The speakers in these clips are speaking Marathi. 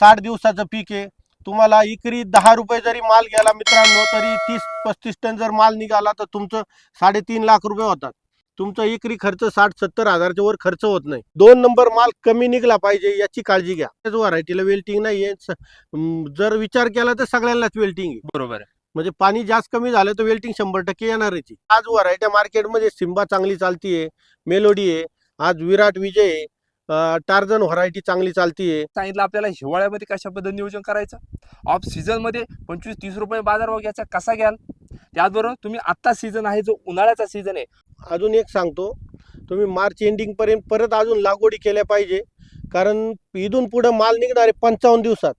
साठ दिवसाचं पीक आहे. तुम्हाला इकरी दहा रुपये जरी माल गेला मित्रांनो तरी तीस पस्तीस टन जर माल निघाला तर तुमचं साडेतीन लाख रुपये होतात. तुमचा एकरी खर्च साठ सत्तर हजारच्या वर खर्च होत नाही. दोन नंबर माल कमी निघला पाहिजे याची काळजी घ्या. त्याच व्हरायटीला वेल्टिंग नाही आहे जर विचार केला तर सगळ्यांनाच वेल्टिंग आहे. बरोबर आहे. म्हणजे पाणी जास्त कमी झालं तर वेल्टिंग शंभर टक्के येणारच आहे. आज व्हरायट्या मार्केटमध्ये सिम्बा चांगली चालतीये मेलोडी आहे. आज विराट विजय आहे. अं, टार्झन व्हरायटी चांगली चालतीये. सांगितलं आपल्याला हिवाळ्यामध्ये कशा पद्धतीने नियोजन करायचं? ऑफ सीझनमध्ये पंचवीस तीस रुपये बाजारभाव घ्यायचा कसा घ्याल? त्याचबरोबर तुम्ही आत्ता सीझन आहे जो उन्हाळ्याचा सीझन आहे. अजून एक सांगतो तुम्ही मार्च एंडिंग पर्यंत परत अजून लागवडी केल्या पाहिजे. कारण इथून पुढे माल निघणार आहे पंचावन्न दिवसात.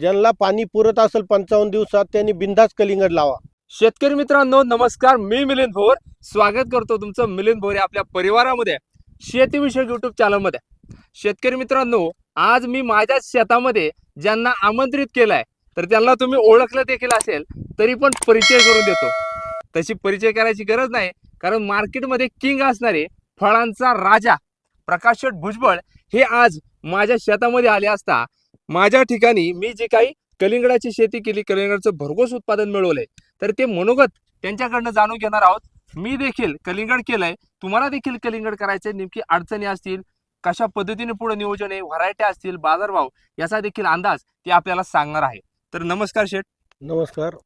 ज्यांना पाणी पुरत असेल पंचावन्न दिवसात त्यांनी बिंदास कलिंगड लावा. शेतकरी मित्रांनो नमस्कार. मी मिलिंद भोर स्वागत करतो तुमचं मिलिंद भोर आपल्या परिवारामध्ये शेतीविषयक युट्यूब चॅनलमध्ये शेतकरी मित्रांनो आज मी माझ्या शेतामध्ये ज्यांना आमंत्रित केलंय तर त्यांना तुम्ही ओळखलं देखील असेल तरी पण परिचय करून देतो. तशी परिचय करायची गरज नाही कारण मार्केटमध्ये किंग असणारे फळांचा राजा प्रकाश शेठ भुजबळ हे आज माझ्या शेतामध्ये आले असता माझ्या ठिकाणी मी जे काही कलिंगडाची शेती केली कलिंगडाचं भरघोस उत्पादन मिळवलंय तर ते मनोगत त्यांच्याकडनं जाणून घेणार आहोत. मी देखील कलिंगड केलंय तुम्हाला देखील कलिंगड करायचे नेमकी अडचणी असतील कशा पद्धतीने पुढे नियोजन आहे व्हरायटी असतील बाजारभाव याचा देखील अंदाज ते आपल्याला सांगणार आहे. तर नमस्कार शेठ. नमस्कार.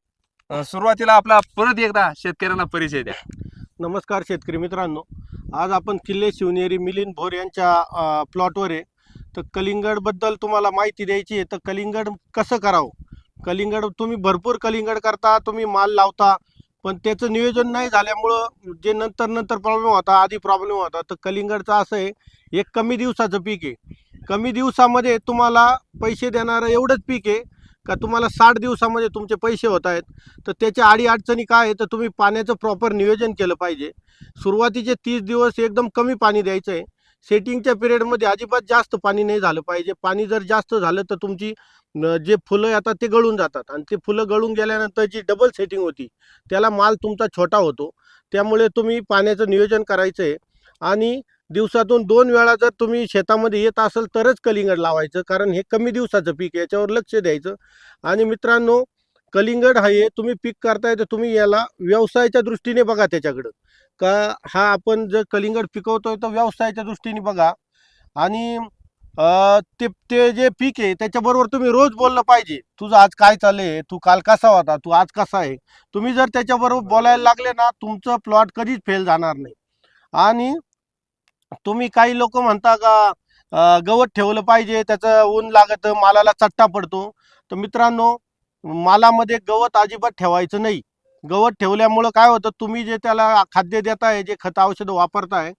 अं, सुरुवातीला आपला परत एकदा शेतकऱ्यांना परिचय द्या. नमस्कार शेतकरी मित्रांनो. आज आपण किल्ले शिवनेरी मिलिंद भोर यांच्या प्लॉटवर आहे. तर कलिंगडबद्दल तुम्हाला माहिती द्यायची आहे. तर कलिंगड कसं करावं? कलिंगड तुम्ही भरपूर कलिंगड करता तुम्ही माल लावता पण त्याचं नियोजन नाही झाल्यामुळं जे नंतर नंतर प्रॉब्लेम होता आधी प्रॉब्लेम होता. तर कलिंगडचं असं आहे एक कमी दिवसाचं पीक आहे. कमी दिवसामध्ये तुम्हाला पैसे देणारं एवढंच पीक आहे का तुम्हाला साठ दिवसामध्ये तुमचे पैसे होत आहेत. तर त्याच्या आडी अडचणी काय आहे? तर तुम्ही पाण्याचं प्रॉपर नियोजन केलं पाहिजे. सुरुवातीचे तीस दिवस एकदम कमी पाणी द्यायचं आहे. सेटिंगच्या पिरियडमध्ये अजिबात जास्त पाणी नाही झालं पाहिजे. पाणी जर जास्त झालं तर तुमची न- जे फुलं येतात ते गळून जातात. आणि ते फुलं गळून गेल्यानंतर जी डबल सेटिंग होती. त्याला माल तुमचा छोटा होतो. त्यामुळे तुम्ही पाण्याचं नियोजन करायचं आहे. आणि दिवसातून दोन वेळा जर तुम्ही शेतामध्ये येत असेल तरच कलिंगड लावायचं कारण हे कमी दिवसाचं पीक याच्यावर लक्ष द्यायचं. आणि मित्रांनो कलिंगड हा हे तुम्ही पीक करताय तर तुम्ही याला व्यवसायाच्या दृष्टीने बघा त्याच्याकडं. का हा आपण जर कलिंगड पिकवतोय तर व्यवसायाच्या दृष्टीने बघा. आणि ते ते जे पीक आहे त्याच्याबरोबर तुम्ही रोज बोललं पाहिजे तुझं आज काय चाललंय? तू काल कसा होता? तू आज कसा आहे? तुम्ही जर त्याच्याबरोबर बोलायला लागले ना तुमचं प्लॉट कधीच फेल जाणार नाही. आणि तुम्ही काही लोक म्हणता का गवत ठेवलं पाहिजे त्याचं ऊन लागत मालाला चट्टा पडतो. तर मित्रांनो मालामध्ये गवत अजिबात ठेवायचं नाही. गवत ठेवल्यामुळं काय होतं तुम्ही जे त्याला खाद्य देताय जे खत औषधं वापरताय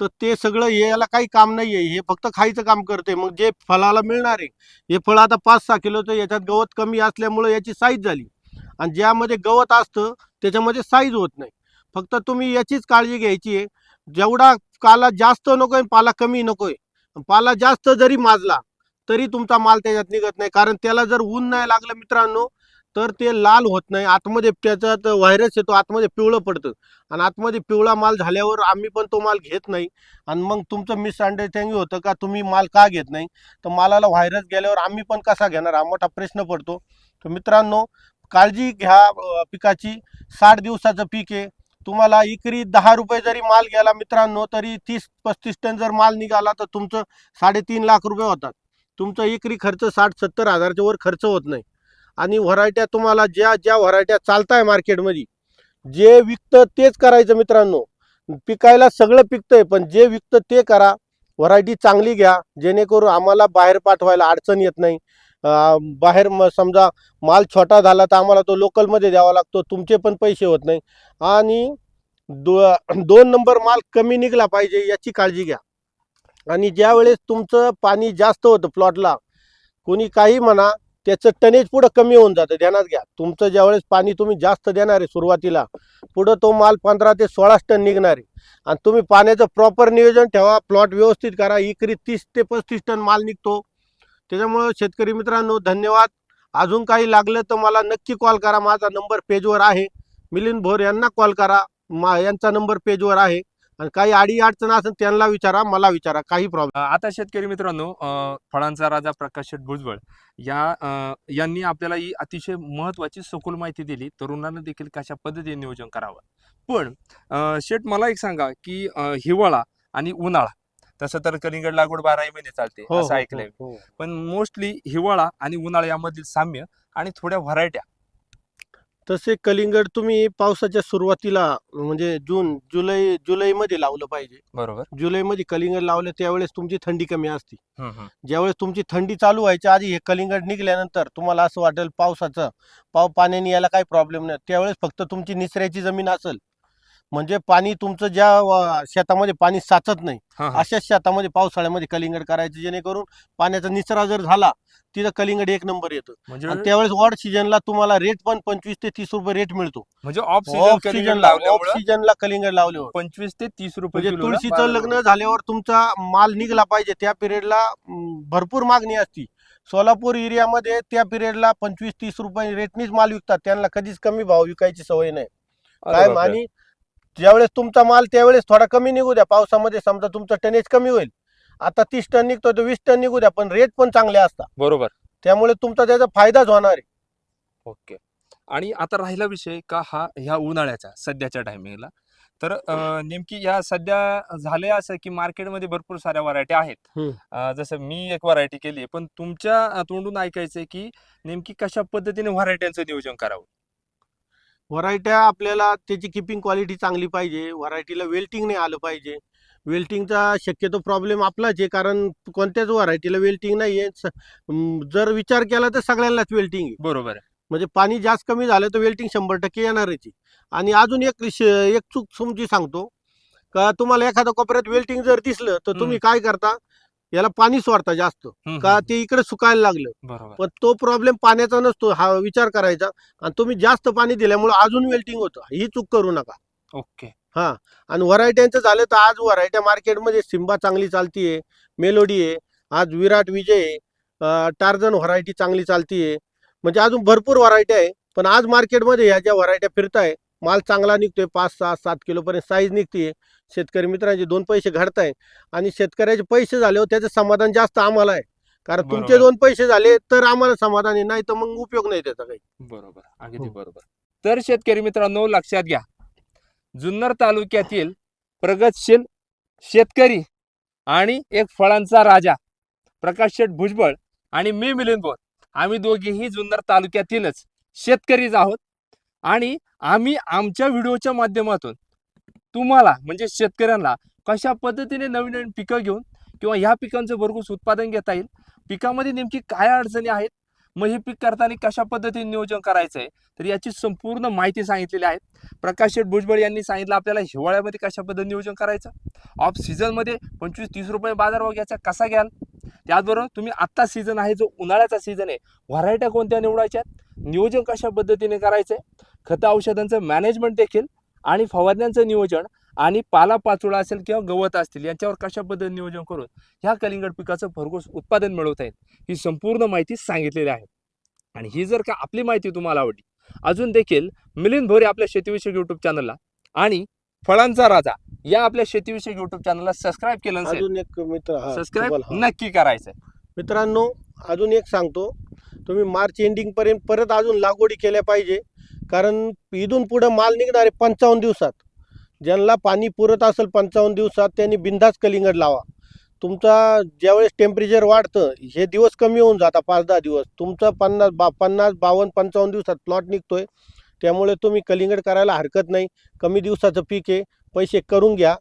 तर ते सगळं याला काही काम नाही आहे हे फक्त खायचं काम करते मग जे फळाला मिळणार आहे हे फळ आता पाच सहा किलोचं याच्यात गवत कमी असल्यामुळं याची साईज झाली. आणि ज्यामध्ये गवत असतं त्याच्यामध्ये साईज होत नाही. फक्त तुम्ही याचीच काळजी घ्यायची आहे. जेवढा काला जास्त नकोय पाला कमी नकोय. पाला जास्त जरी माजला तरी तुमचा माल त्याच्यात निघत नाही. कारण त्याला जर ऊन नाही लागलं मित्रांनो तर ते लाल होत नाही. आतमध्ये त्याच्यात व्हायरस येतो आतमध्ये पिवळं पडतं. आणि आतमध्ये पिवळा माल झाल्यावर आम्ही पण तो माल घेत नाही. आणि मग तुमचं मिसअंडरस्टँडिंग होतं का तुम्ही माल का घेत नाही? तर मालाला व्हायरस गेल्यावर आम्ही पण कसा घेणार? हा मोठा प्रश्न पडतो. तर मित्रांनो काळजी घ्या पिकाची. साठ दिवसाचं पीक आहे. तुम्हाला इकरी दहा रुपये जरी माल गेला मित्रांनो तरी तीस पस्तीस टन जर माल निघाला तर तुमचं साडेतीन लाख रुपये होतात. तुमचा इकरी खर्च साठ सत्तर हजारच्या वर खर्च होत नाही. आणि व्हरायट्या तुम्हाला ज्या ज्या व्हरायट्या चालताय मार्केटमध्ये जे विकतं तेच करायचं मित्रांनो. पिकायला सगळं पिकतंय पण जे विकतं ते करा. व्हरायटी चांगली घ्या जेणेकरून आम्हाला बाहेर पाठवायला अडचण येत नाही. बाहेर म समजा माल छोटा झाला तर आम्हाला तो लोकलमध्ये द्यावा लागतो. तुमचे पण पैसे होत नाही. आणि दो दोन नंबर माल कमी निघला पाहिजे याची काळजी घ्या. आणि ज्यावेळेस तुमचं पाणी जास्त होतं प्लॉटला कोणी काही म्हणा त्याचं टनेज पुढं कमी होऊन जातं. ध्यानात घ्या. तुमचं ज्यावेळेस पाणी तुम्ही जास्त देणार आहे सुरुवातीला पुढं तो माल पंधरा ते सोळाच टन निघणार आहे. आणि तुम्ही पाण्याचं प्रॉपर नियोजन ठेवा प्लॉट व्यवस्थित करा. इकरी तीस ते पस्तीस टन माल निघतो. त्याच्यामुळं शेतकरी मित्रांनो धन्यवाद. अजून काही लागलं तर मला नक्की कॉल करा. माझा नंबर पेजवर आहे. मिलिंद भोर यांना कॉल करा. मा यांचा नंबर पेजवर आहे. आणि काही अडी अडचण असेल त्यांना विचारा मला विचारा. काही प्रॉब्लेम आता शेतकरी मित्रांनो फळांचा राजा प्रकाश शेठ भुजबळ या यांनी आपल्याला ही अतिशय महत्वाची सखोल माहिती दिली. तरुणांना देखील कशा पद्धतीने नियोजन करावं? पण शेठ मला एक सांगा की हिवाळा आणि उन्हाळा तसं तर कलिंगड लागवड बाराही महिने चालते हो, असं ऐकलंय. पण मोस्टली हिवाळा आणि उन्हाळा यामधील साम्य आणि थोड्या व्हरायट्या. तसे कलिंगड तुम्ही पावसाच्या सुरुवातीला म्हणजे जून जुलै जुलैमध्ये लावलं पाहिजे. बरोबर. जुलैमध्ये कलिंगड लावलं त्यावेळेस तुमची थंडी कमी असते. ज्यावेळेस तुमची थंडी चालू व्हायच्या आधी हे कलिंगड निघाल्यानंतर तुम्हाला असं वाटेल पावसाचं पाव पाण्याने यायला काही प्रॉब्लेम नाही. त्यावेळेस फक्त तुमची निसऱ्याची जमीन असेल. म्हणजे पाणी तुमचं ज्या शेतामध्ये पाणी साचत नाही हा, हा. अशाच शेतामध्ये पावसाळ्यामध्ये कलिंगड करायचं जेणेकरून पाण्याचा निचरा जर झाला तिथं कलिंगड एक नंबर येतं म्हणजे त्यावेळेस वॉर्ड सीजनला तुम्हाला रेट पण पंचवीस ते तीस रुपये रेट मिळतो म्हणजे ऑफ ऑफ सीजनला ऑफ लावल्यामुळं सीजनला कलिंगड लावल्यावर पंचवीस ते तीस रुपये म्हणजे किलोला तुळशीचं बाजार लग्न. झाल्यावर तुमचा माल निघला पाहिजे त्या पिरियडला भरपूर मागणी असती सोलापूर एरियामध्ये त्या पिरियडला पंचवीस तीस रुपये रेटनीच माल विकतात त्यांना कधीच कमी भाव विकायची सवय नाही अरे काय बापरे. आणि ज्यावेळेस तुमचा माल त्यावेळेस थोडा कमी निघू द्या. पावसामध्ये समजा तुमचं टनेज कमी होईल. आता तीस टन निघतो तर वीस टन निघू द्या पण रेट पण चांगले असतात. बरोबर. त्यामुळे तुमचा त्याचा फायदाच होणार आहे. ओके. आणि आता राहिला विषय का हा ह्या उन्हाळ्याचा सध्याच्या टायमिंगला तर अं, नेमकी या सध्या झाले असं की मार्केटमध्ये भरपूर साऱ्या व्हरायटी आहेत. हम्म. अं, जसं मी एक व्हरायटी केली पण तुमच्या अं, तोंडून ऐकायचंय की नेमकी कशा पद्धतीने व्हरायट्यांचं नियोजन करावं? व्हरायट्या आपल्याला त्याची किपिंग क्वालिटी चांगली पाहिजे. व्हरायटीला वेल्टिंग नाही आलं पाहिजे. वेल्टिंगचा शक्यतो प्रॉब्लेम आपलाच आहे कारण कोणत्याच व्हरायटीला वेल्टिंग नाही आहे जर विचार केला तर सगळ्यांनाच वेल्टिंग आहे. बरोबर म्हणजे पाणी जास्त कमी झालं तर वेल्टिंग शंभर टक्के येणारच आहे. आणि अजून एक एक चूक तुमची सांगतो. का तुम्हाला एखाद्या कोपऱ्यात वेल्टिंग जर दिसलं तर तुम्ही काय करता? याला पाणी सोडता जास्त. का ते इकडे सुकायला लागलं. पण तो प्रॉब्लेम पाण्याचा नसतो हा विचार करायचा. आणि तुम्ही जास्त पाणी दिल्यामुळे अजून वेल्टिंग होतं. ही चूक करू नका. ओके. आणि व्हरायट्यांचं झालं तर आज व्हरायट्या मार्केटमध्ये सिम्बा चांगली चालतीये मेलोडी आहे. आज विराट विजय आहे. टार्झन व्हरायटी चांगली चालतीये. म्हणजे अजून भरपूर व्हरायटी आहे. पण आज मार्केटमध्ये ह्या ज्या व्हरायट्या फिरताय माल चांगला निघतोय पाच सहा सात किलोपर्यंत साईज निघते शेतकरी मित्रांचे दोन पैसे घडताय आणि शेतकऱ्याचे पैसे झाल्यावर त्याचं समाधान जास्त आम्हाला आहे. कारण तुमचे. दोन पैसे झाले तर आम्हाला समाधान आहे. नाही तर मग उपयोग नाही त्याचा काही. बरोबर. अगदी हो. बरोबर. तर शेतकरी मित्रांनो लक्षात घ्या. जुन्नर तालुक्यातील प्रगतशील शेतकरी आणि एक फळांचा राजा प्रकाश शेठ भुजबळ आणि मी मिलिंद बोर. आम्ही दोघेही जुन्नर तालुक्यातीलच शेतकरीच आहोत. आणि आम्ही आमच्या व्हिडिओच्या माध्यमातून तुम्हाला म्हणजे शेतकऱ्यांना कशा पद्धतीने नवीन नवीन पिकं घेऊन किंवा ह्या पिकांचं भरघोस उत्पादन घेता येईल पिकामध्ये नेमकी काय अडचणी आहेत मग हे पीक करताना कशा पद्धतीने नियोजन करायचं आहे तर याची संपूर्ण माहिती सांगितलेली आहे. प्रकाश शेठ भुजबळ यांनी सांगितलं आपल्याला हिवाळ्यामध्ये कशा पद्धतीने नियोजन करायचं? ऑफ सीझनमध्ये पंचवीस तीस रुपये बाजारभाव घ्यायचा कसा घ्याल? त्याचबरोबर तुम्ही आत्ता सीझन आहे जो उन्हाळ्याचा सीझन आहे व्हरायट्या कोणत्या निवडायच्या आहेत? नियोजन कशा पद्धतीने करायचं आहे खतं औषधांचं मॅनेजमेंट देखील आणि फवारण्यांचं नियोजन आणि पालापाचोळा असेल किंवा गवत असतील यांच्यावर कशा पद्धतीने नियोजन करून ह्या कलिंगड पिकाचं भरघोस उत्पादन मिळवता येईल ही संपूर्ण माहिती सांगितलेली आहे. आणि ही जर का आपली माहिती तुम्हाला आवडली अजून देखील मिलिंद भोरे आपल्या शेतीविषयक युट्यूब चॅनलला आणि फळांचा राजा या आपल्या शेतीविषयक युट्यूब चॅनलला सबस्क्राईब केलं अजून एक मित्र सबस्क्राईब. नक्की करायचं मित्रांनो अजून एक सांगतो तुम्ही मार्च एंडिंगपर्यंत परत अजून लागवडी केल्या पाहिजे. कारण इथून पुढं माल निघणार आहे पंचावन्न दिवसात. ज्यांना पाणी पुरत असेल पंचावन्न दिवसात त्यांनी बिंदास कलिंगड लावा. तुमचा ज्यावेळेस टेम्परेचर वाढतं हे दिवस कमी होऊन जातात पाच दहा दिवस. तुमचा पन्नास बा पन्नास बावन्न पंचावन्न दिवसात प्लॉट निघतो आहे त्यामुळे तुम्ही कलिंगड करायला हरकत नाही. कमी दिवसाचं पीक आहे. पैसे करून घ्या.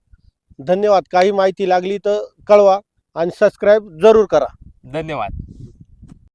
धन्यवाद. काही माहिती लागली तर कळवा आणि सबस्क्राईब जरूर करा. धन्यवाद.